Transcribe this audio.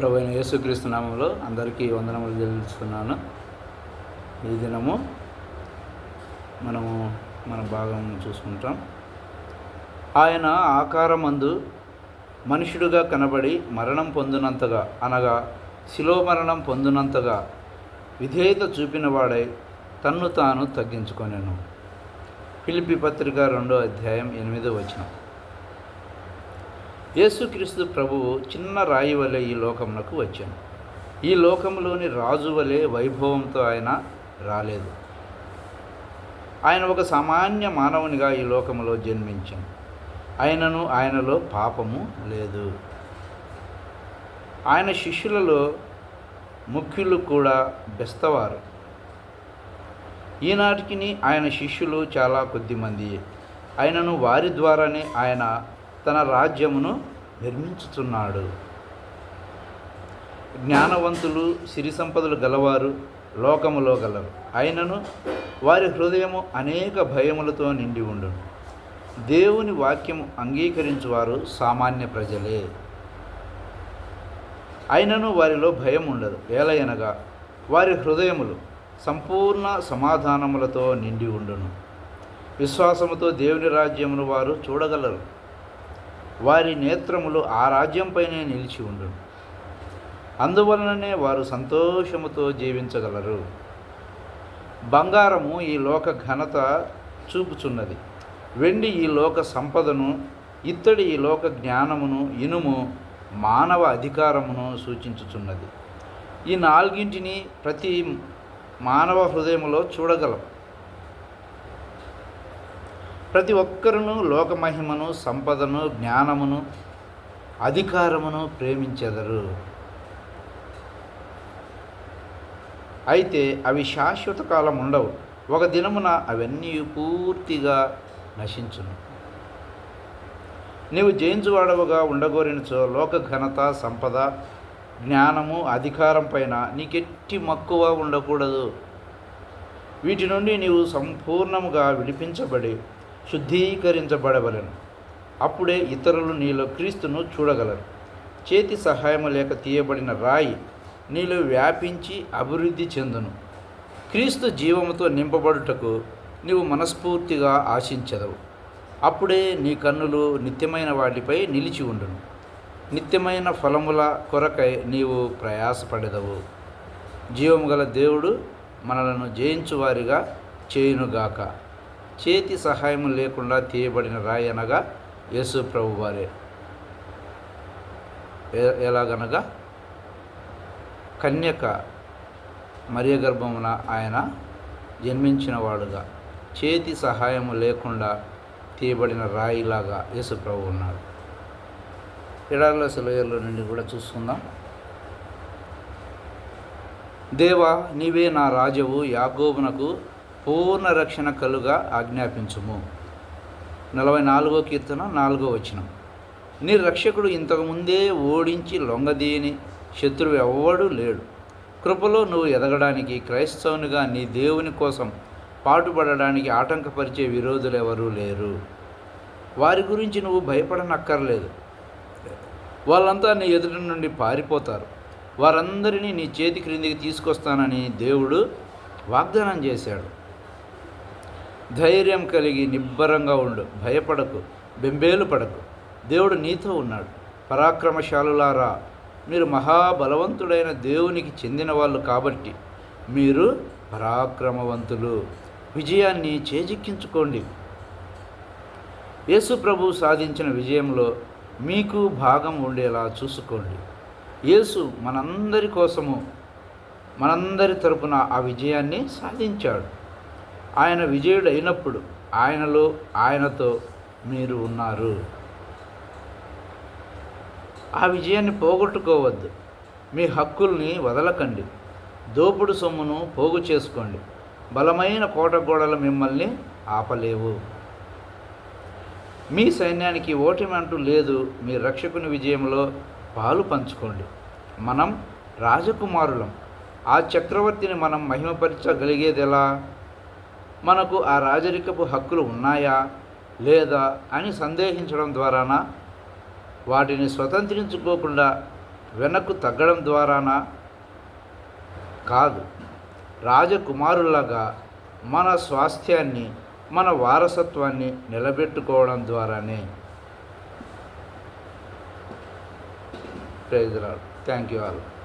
ప్రభుత్వ యేసుక్రీస్తు నామంలో అందరికీ వందనములు తెలుస్తున్నాను ఈ దినము మనము మన భాగం చూసుకుంటాం. ఆయన ఆకారమందు మనుషుడుగా కనబడి మరణం పొందినంతగా అనగా శిలో మరణం పొందినంతగా విధేయత చూపినవాడై తన్ను తాను తగ్గించుకొనేను. ఫిలిపి పత్రిక రెండో అధ్యాయం ఎనిమిదో వచనం. యేసుక్రీస్తు ప్రభువు చిన్న రాయి వలె ఈ లోకమునకు వచ్చాను. ఈ లోకంలోని రాజు వలె వైభవంతో ఆయన రాలేదు. ఆయన ఒక సామాన్య మానవునిగా ఈ లోకములో జన్మించాను. ఆయనను ఆయనలో పాపము లేదు. ఆయన శిష్యులలో ముఖ్యులు కూడా బెస్తవారు. ఈనాటికి ఆయన శిష్యులు చాలా కొద్దిమంది. ఆయనను వారి ద్వారానే ఆయన తన రాజ్యమును నిర్మించుతున్నాడు జ్ఞానవంతులు సిరి సంపదలు గలవారు లోకములో గలరు. అయినను వారి హృదయము అనేక భయములతో నిండి ఉండు దేవుని వాక్యము అంగీకరించువారు సామాన్య ప్రజలే. అయినను వారిలో భయం ఉండదు. వేలయనగా వారి హృదయములు సంపూర్ణ సమాధానములతో నిండి ఉండును. విశ్వాసముతో దేవుని రాజ్యమును వారు చూడగలరు. వారి నేత్రములు ఆ రాజ్యంపైనే నిలిచి ఉండు. అందువలననే వారు సంతోషముతో జీవించగలరు. బంగారము ఈ లోక ఘనత చూపుచున్నది. వెండి ఈ లోక సంపదను ఇత్తడి ఈ లోక జ్ఞానమును ఇనుము మానవ అధికారమును సూచించుచున్నది. ఈ నాలుగింటిని ప్రతి మానవ హృదయములో చూడగలం. ప్రతి ఒక్కరును లోకమహిమను సంపదను జ్ఞానమును అధికారమును ప్రేమించెదరు. అయితే అవి శాశ్వత కాలం ఉండవు ఒక దినమున అవన్నీ పూర్తిగా నశించును. నీవు జయించువాడవుగా ఉండగోరినచో లోక ఘనత సంపద జ్ఞానము అధికారం పైన నీకెట్టి మక్కువ ఉండకూడదు. వీటి నుండి నీవు సంపూర్ణముగా విడిపించబడి శుద్ధీకరించబడవలను. అప్పుడే ఇతరులు నీలో క్రీస్తును చూడగలరు. చేతి సహాయము లేక తీయబడిన రాయి నీలో వ్యాపించి అభివృద్ధి చెందును. క్రీస్తు జీవముతో నింపబడుటకు నీవు మనస్ఫూర్తిగా ఆశించదవు. అప్పుడే నీ కన్నులు నిత్యమైన వాటిపై నిలిచి ఉండును. నిత్యమైన ఫలముల కొరకై నీవు ప్రయాసపడదవు. జీవము గల దేవుడు మనలను జయించువారిగా చేయునుగాక. చేతి సహాయం లేకుండా తీయబడిన రాయి అనగా యేసు ప్రభు వారే. ఎలాగనగా? కన్యక మరియ గర్భమున ఆయన జన్మించిన వాడుగా. చేతి సహాయము లేకుండా తీయబడిన రాయిలాగా యేసు ప్రభు ఉన్నాడు. ఎడార్ల సెలవులో నుండి కూడా చూసుకుందాం దేవా నీవే నా రాజవు యాగోబునకు పూర్ణ రక్షణ కలుగా ఆజ్ఞాపించుము. నలభై నాలుగో కీర్తన నాలుగో వచనం. నీ రక్షకుడు ఇంతకుముందే ఓడించి లొంగదీని శత్రువు ఎవ్వడూ లేడు. కృపలో నువ్వు ఎదగడానికి క్రైస్తవునిగా నీ దేవుని కోసం పాటుపడడానికి ఆటంకపరిచే విరోధులు ఎవరూ లేరు. వారి గురించి నువ్వు భయపడనక్కర్లేదు. వాళ్ళంతా నీ ఎదుటి నుండి పారిపోతారు. వారందరినీ నీ చేతి క్రిందికి తీసుకొస్తానని దేవుడు వాగ్దానం చేశాడు. ధైర్యం కలిగి నిబ్బరంగా ఉండు. భయపడకు. బెంబేలు పడకు. దేవుడు నీతో ఉన్నాడు. పరాక్రమశాలులారా మీరు మహాబలవంతుడైన దేవునికి చెందిన వాళ్ళు కాబట్టి మీరు పరాక్రమవంతులు. విజయాన్ని చేజిక్కించుకోండి. యేసు ప్రభు సాధించిన విజయంలో మీకు భాగం ఉండేలా చూసుకోండి. యేసు మనందరి కోసము మనందరి తరపున ఆ విజయాన్ని సాధించాడు. ఆయన విజయుడు అయినప్పుడు ఆయనలో ఆయనతో మీరు ఉన్నారు. ఆ విజయాన్ని పోగొట్టుకోవద్దు. మీ హక్కుల్ని వదలకండి. దోపుడు సొమ్మును పోగు చేసుకోండి. బలమైన కోటగోడలు మిమ్మల్ని ఆపలేవు. మీ సైన్యానికి ఓటమంటూ లేదు. మీ రక్షకుని విజయంలో పాలు పంచుకోండి. మనం రాజకుమారులం. ఆ చక్రవర్తిని మనం మహిమపరచగలిగేది ఎలా మనకు ఆ రాజరికపు హక్కులు ఉన్నాయా? లేదా? అని సందేహించడం ద్వారాన? వాటిని స్వతంత్రించుకోకుండా వెనక్కు తగ్గడం ద్వారాన? కాదు. రాజకుమారులాగా మన స్వాస్థ్యాన్ని మన వారసత్వాన్ని నిలబెట్టుకోవడం ద్వారానే. Prize thank you all.